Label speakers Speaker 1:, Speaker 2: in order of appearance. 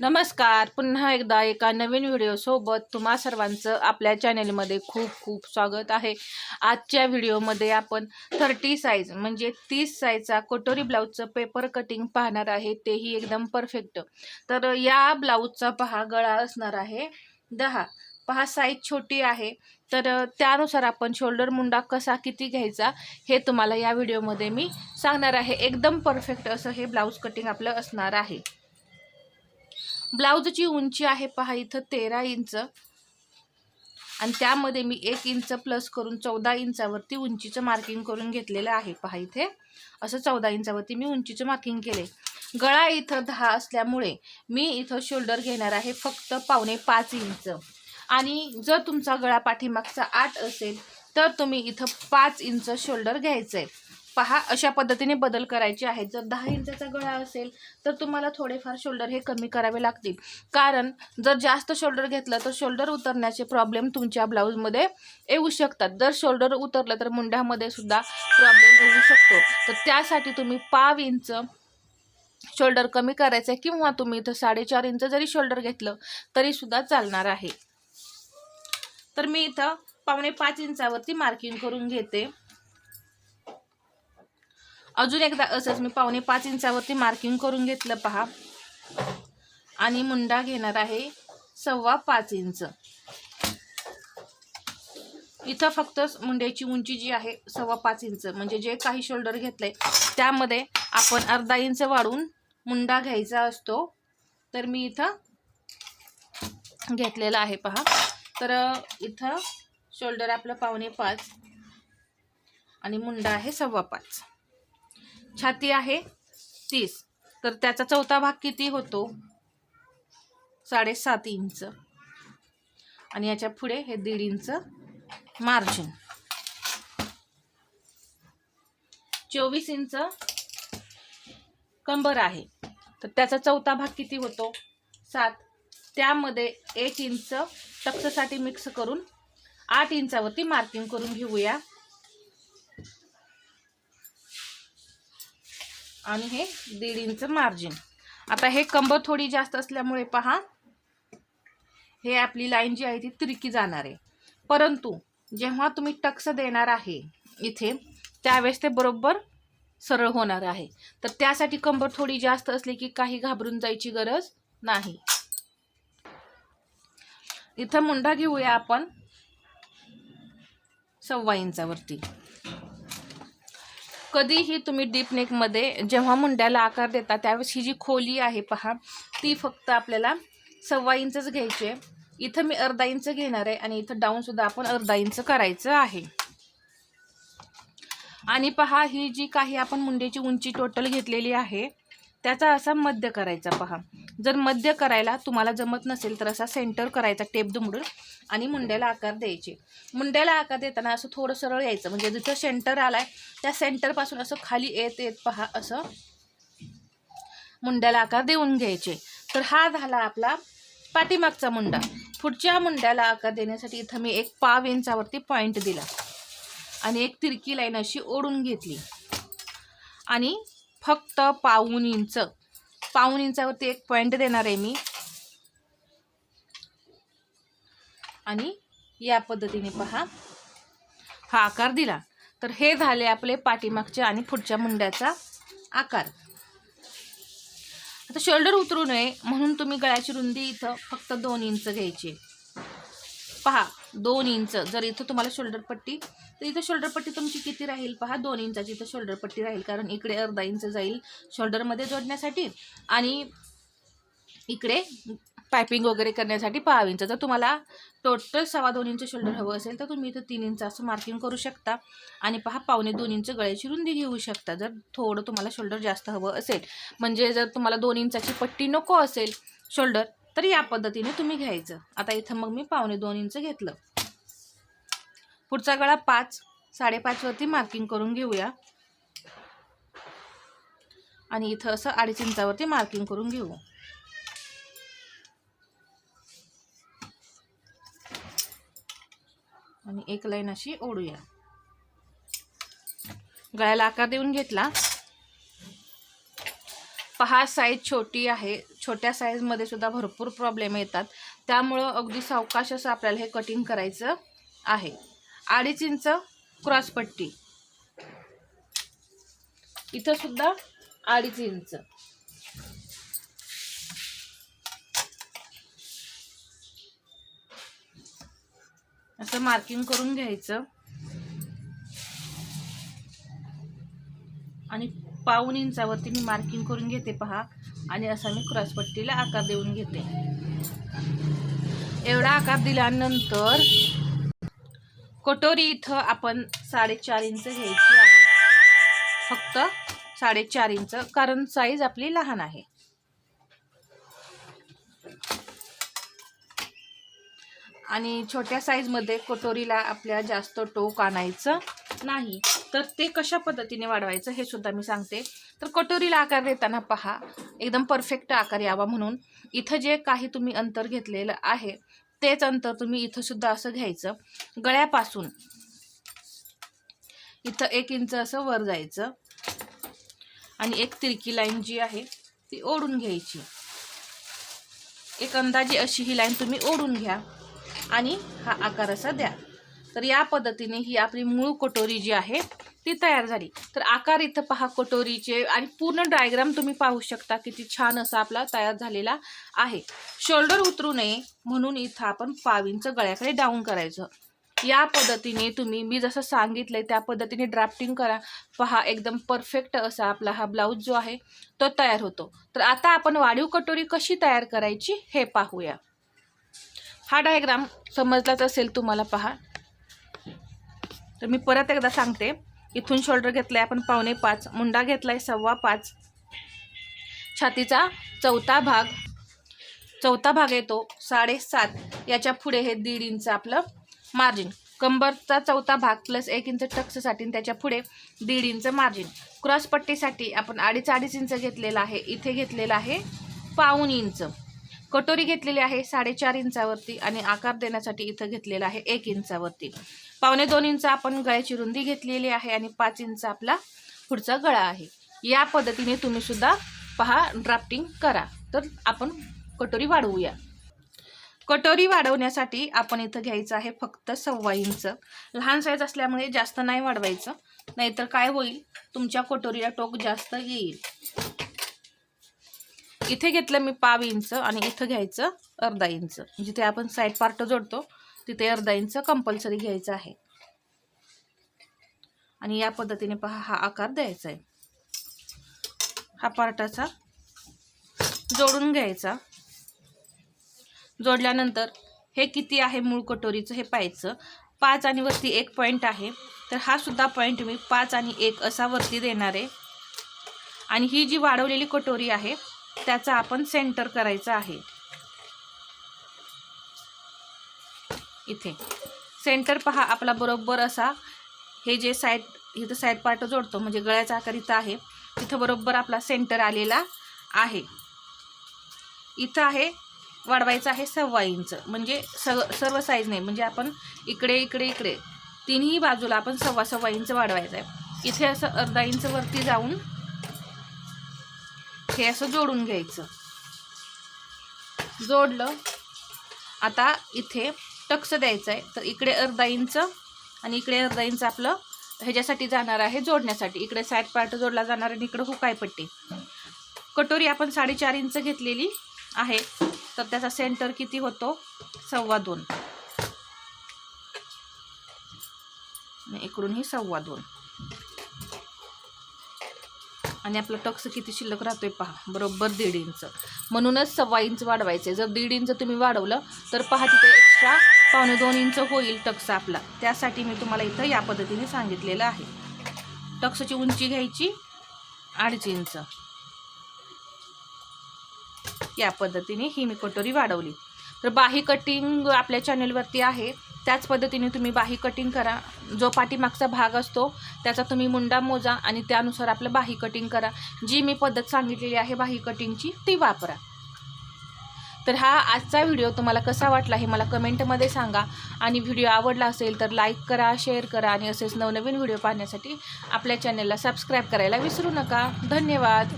Speaker 1: नमस्कार. पुन्हा एकदा एका नवीन व्हिडिओसोबत तुम्हा सर्वांचं आपल्या चॅनेलमध्ये खूप खूप स्वागत आहे. आजच्या व्हिडिओमध्ये आपण थर्टी साईज म्हणजे तीस साईजचा कटोरी ब्लाऊजचं पेपर कटिंग पाहणार आहे. तेही एकदम परफेक्ट तर या ब्लाऊजचा पहा गळा असणार आहे दहा. पहा साईज छोटी आहे. तर त्यानुसार आपण शोल्डर मुंडा कसा किती घ्यायचा हे तुम्हाला या व्हिडिओमध्ये मी सांगणार आहे. एकदम परफेक्ट असं हे ब्लाऊज कटिंग आपलं असणार आहे. ब्लाऊजची उंची आहे पहा इथं तेरा इंच. आणि त्यामध्ये मी एक इंच प्लस करून चौदा इंचावरती उंचीचं मार्किंग करून घेतलेलं आहे पहा इथे. असं चौदा इंचावरती मी उंचीचं मार्किंग केले गळा इथं दहा असल्यामुळे मी इथं शोल्डर घेणार आहे फक्त पावणे पाच इंच. आणि जर तुमचा गळा पाठीमागचा आठ असेल तर तुम्ही इथं पाच इंच शोल्डर घ्यायचं आहे पहा अशा पद्धतीने बदल करायचे आहेत. जर दहा इंचाचा गळा असेल तर तुम्हाला थोडेफार शोल्डर हे कमी करावे लागतील. कारण जर जास्त शोल्डर घेतलं तर शोल्डर उतरण्याचे प्रॉब्लेम तुमच्या ब्लाऊजमध्ये येऊ शकतात. जर शोल्डर उतरलं तर मुंड्यामध्ये सुद्धा प्रॉब्लेम येऊ शकतो. तर त्यासाठी तुम्ही पाव इंच शोल्डर कमी करायचं आहे किंवा तुम्ही इथं साडेचार इंच जरी शोल्डर घेतलं तरीसुद्धा चालणार आहे. तर मी इथं पावणे पाच इंचावरती मार्किंग करून घेते. अजून एकदा असंच मी पावणे पाच इंचावरती मार्किंग करून घेतलं पहा. आणि मुंडा घेणार आहे सव्वा पाच इंच. इथं फक्त मुंड्याची उंची जी आहे सव्वा पाच इंच. म्हणजे जे काही शोल्डर घेतलंय त्यामध्ये आपण अर्धा इंच वाढून मुंडा घ्यायचा असतो. तर मी इथं घेतलेला आहे पहा. तर इथं शोल्डर आपलं पावणे पाच आणि मुंडा आहे सव्वा पाच. छाती आहे तीस. तर त्याचा चौथा भाग किती होतो? साडेसात इंच. आणि याच्यापुढे हे दीड इंच मार्जिन चोवीस इंच कंबर आहे. तर त्याचा चौथा भाग किती होतो? सात. त्यामध्ये एक इंच टक्ससाठी मिक्स करून आठ इंचावरती मार्किंग करून घेऊया. आणि हे दीड इंच मार्जिन आता हे कंबर थोडी जास्त असल्यामुळे पहा हे आपली लाईन जी आहे ती तिरकी जाणार आहे. परंतु जेव्हा तुम्ही टक्स देणार आहे इथे त्यावेळेस ते बरोबर सरळ होणार आहे. तर त्यासाठी कंबर थोडी जास्त असली की काही घाबरून जायची गरज नाही. इथं मुंडा घेऊया आपण सव्वा इंचावरती. कधीही तुम्ही डीप नेकमध्ये जेव्हा मुंड्याला आकार देता त्यावेळेस ही जी खोली आहे पहा ती फक्त आपल्याला सव्वा इंचच घ्यायची आहे. इथं मी अर्धा इंच घेणार आहे आणि इथं डाऊनसुद्धा आपण अर्धा इंच करायचं आहे. आणि पहा ही जी काही आपण मुंड्याची उंची टोटल घेतलेली आहे त्याचा असा मध्य करायचा पहा. जर मध्य करायला तुम्हाला जमत नसेल तर असा सेंटर करायचा टेप दुमडून आणि मुंड्याला आकार द्यायचे. मुंड्याला आकार देताना असं थोडं सरळ यायचं. म्हणजे जिथं सेंटर आलाय त्या सेंटरपासून असं खाली येत येत पहा असं मुंड्याला आकार देऊन घ्यायचे. तर हा झाला आपला पाठीमागचा मुंडा. पुढच्या मुंड्याला आकार देण्यासाठी इथं मी एक पाव इंचावरती पॉईंट दिला. आणि एक तिरकी लाईन अशी ओढून घेतली. आणि फक्त पाऊन इंच. पाऊन इंचावरती एक पॉईंट देणार आहे मी. आणि या पद्धतीने पहा. हा आकार दिला. तर हे झाले आपले पाठीमागच्या आणि पुढच्या मुंड्याचा आकार. आता शोल्डर उतरू नये म्हणून तुम्ही गळ्याची रुंदी इथं फक्त दोन इंच घ्यायची. पहा दोन इंच. जर इथं तुम्हाला शोल्डर पट्टी तर इथं शोल्डर पट्टी तुमची किती राहील पहा? दोन इंचाची इथं शोल्डर पट्टी राहील कारण इकडे अर्धा इंच जाईल शोल्डरमध्ये जोडण्यासाठी. आणि इकडे पायपिंग वगैरे करण्यासाठी पाव इंच. जर तुम्हाला टोटल सव्वा दोन इंच शोल्डर हवं असेल तर तुम्ही इथं तीन इंच असं मार्किंग करू शकता. आणि पहा पावणे दोन इंच गळ्याची रुंदी घेऊ शकता जर थोडं तुम्हाला शोल्डर जास्त हवं असेल. म्हणजे जर तुम्हाला दोन इंचाची पट्टी नको असेल शोल्डर तर या पद्धतीने तुम्ही घ्यायचं. आता इथं मग मी पावणे दोन इंच घेतलं. पुढचा गळा पाच साडेपाचवरती मार्किंग करून घेऊया. आणि इथं असं अडीच इंचावरती मार्किंग करून घेऊ. आणि एक लाईन अशी ओढूया. गळ्याला आकार देऊन घेतला. पहा साईज छोटी आहे. छोट्या साईजमध्ये सुद्धा भरपूर प्रॉब्लेम येतात. त्यामुळं अगदी सावकाश असं आपल्याला हे कटिंग करायचं आहे. अडीच इंच क्रॉसपट्टी इथं सुद्धा अडीच इंच. असं मार्किंग करून घ्यायचं. आणि पाऊन इंचावरती मी मार्किंग करून घेते पहा. आणि असा मी क्रॉसपट्टीला आकार देऊन घेते. एवढा आकार दिल्यानंतर कटोरी इथं आपण साडेचार इंच घ्यायची आहे. फक्त साडेचार इंच कारण साईज आपली लहान आहे. आणि छोट्या साईजमध्ये कटोरीला आपल्या जास्त टोक आणायचं नाही. तर ते कशा पद्धतीने वाढवायचं हे सुद्धा मी सांगते. तर कटोरीला आकार देताना पहा. एकदम परफेक्ट आकार यावा म्हणून. इथं जे काही तुम्ही अंतर घेतलेलं आहे तेच अंतर तुम्ही इथं सुद्धा असं घ्यायचं. गळ्यापासून इथं एक इंच असं वर जायचं. आणि एक तिरकी लाईन जी आहे ती ओढून घ्यायची. एक अंदाजे अशी ही लाईन तुम्ही ओढून घ्या. आणि हा आकार असा द्या. तर या पद्धतीने ही आपली मूळ कटोरी जी आहे ती तयार झाली. तर आकार इथं पहा कटोरीचे आणि पूर्ण डायग्राम तुम्ही पाहू शकता किती छान असा आपला तयार झालेला आहे. शोल्डर उतरू नये म्हणून इथं आपण पावींचं गळ्याकडे डाऊन करायचं. या पद्धतीने तुम्ही मी जसं सांगितलंय त्या पद्धतीने ड्राफ्टिंग करा. पहा एकदम परफेक्ट असा आपला हा ब्लाऊज जो आहे तो तयार होतो. तर आता आपण वाढीव कटोरी कशी तयार करायची हे पाहूया. हा डायग्राम समजलाच असेल तुम्हाला पहा. तर मी परत एकदा सांगते. इथून शोल्डर घेतलाय आपण पावणे पाच. मुंडा घेतला आहे सव्वा पाच. छातीचा चौथा भाग चौथा भाग येतो साडेसात. याच्यापुढे हे दीड इंच आपलं मार्जिन कंबरचा चौथा भाग प्लस एक इंच टक्ससाठी त्याच्या पुढे दीड इंच मार्जिन क्रॉस पट्टीसाठी आपण अडीच अडीच इंच घेतलेला आहे. इथे घेतलेला आहे पाऊन इंच. कटोरी घेतलेली आहे साडेचार इंचावरती आणि आकार देण्यासाठी इथं घेतलेला आहे एक इंचावरती. पावणे दोन इंच आपण गळ्याची रुंदी घेतलेली आहे आणि पाच इंच आपला पुढचा गळा आहे. या पद्धतीने तुम्ही सुद्धा पहा ड्राफ्टिंग करा. तर आपण कटोरी वाढवूया. कटोरी वाढवण्यासाठी आपण इथं घ्यायचं आहे फक्त सव्वा इंच. लहान साईज असल्यामुळे जास्त नाही वाढवायचं. नाहीतर काय होईल? तुमच्या कटोरीला टोक जास्त येईल. इथे घेतलं मी पाव इंच आणि इथं घ्यायचं अर्धा इंच. म्हणजे जिथे आपण साईड पार्ट जोडतो तिथे अर्धा इंच कंपल्सरी घ्यायचं आहे. आणि या पद्धतीने पहा हा आकार द्यायचा आहे. हा पार्टाचा जोडून घ्यायचा. जोडल्यानंतर हे किती आहे मूळ कटोरीचं हे पाहायचं. पाच आणि वरती एक पॉईंट आहे. तर हा सुद्धा पॉईंट मी पाच आणि एक असा वरती देणार आहे. आणि ही जी वाढवलेली कटोरी आहे त्याचा आपण सेंटर करायचा आहे. इथे. सेंटर पहा आपला बरोबर असा. हे जे साईड इथं साईड पार्ट जोडतो म्हणजे गळ्याचा आकार इथं आहे. तिथं बरोबर आपला सेंटर आलेला आहे. इथं आहे वाढवायचं आहे सव्वा इंच. म्हणजे सग सर्व साईज नाही म्हणजे आपण इकडे इकडे इकडे. तिन्ही बाजूला आपण सव्वा सव्वा इंच वाढवायचं आहे. इथे असं अर्धा इंच वरती जाऊन हे असं जोडून घ्यायचं. जोडलं. आता इथे टक्स द्यायचं आहे तर इकडे अर्धा इंच आणि इकडे अर्धा इंच आपलं ह्याच्यासाठी जाणार आहे जोडण्यासाठी. इकडे साईड पार्ट जोडला जाणार आणि इकडे हुकाय पट्टी. कटोरी आपण साडेचार इंच घेतलेली आहे. तर त्याचा सेंटर किती होतो? सव्वा दोन. आणि इकडूनही सव्वा दोन. आणि आपलं टक्स किती शिल्लक राहतो आहे पहा बरोबर दीड इंच. म्हणूनच सव्वा इंच वाढवायचे. जर दीड इंच तुम्ही वाढवलं तर पहा तिथे एक्स्ट्रा पावणे दोन इंच होईल टक्स आपला. त्यासाठी मी तुम्हाला इथं या पद्धतीने सांगितलेलं आहे. टक्सची उंची घ्यायची अडीच इंच. या पद्धतीने ही मी कटोरी वाढवली. तर बाही कटिंग आपल्या चॅनलवरती आहे. त्याच पद्धतीने तुम्ही बाही कटिंग करा. जो पाठीमागचा भाग असतो त्याचा तुम्ही मुंडा मोजा आणि त्यानुसार आपलं बाही कटिंग करा. जी मी पद्धत सांगितलेली आहे बाही कटिंगची ती वापरा. तर हा आजचा व्हिडिओ तुम्हाला कसा वाटला हे मला कमेंटमध्ये सांगा. आणि व्हिडिओ आवडला असेल तर लाईक करा शेअर करा आणि असेच नवनवीन व्हिडिओ पाहण्यासाठी आपल्या चॅनलला सबस्क्राईब करायला विसरू नका. धन्यवाद.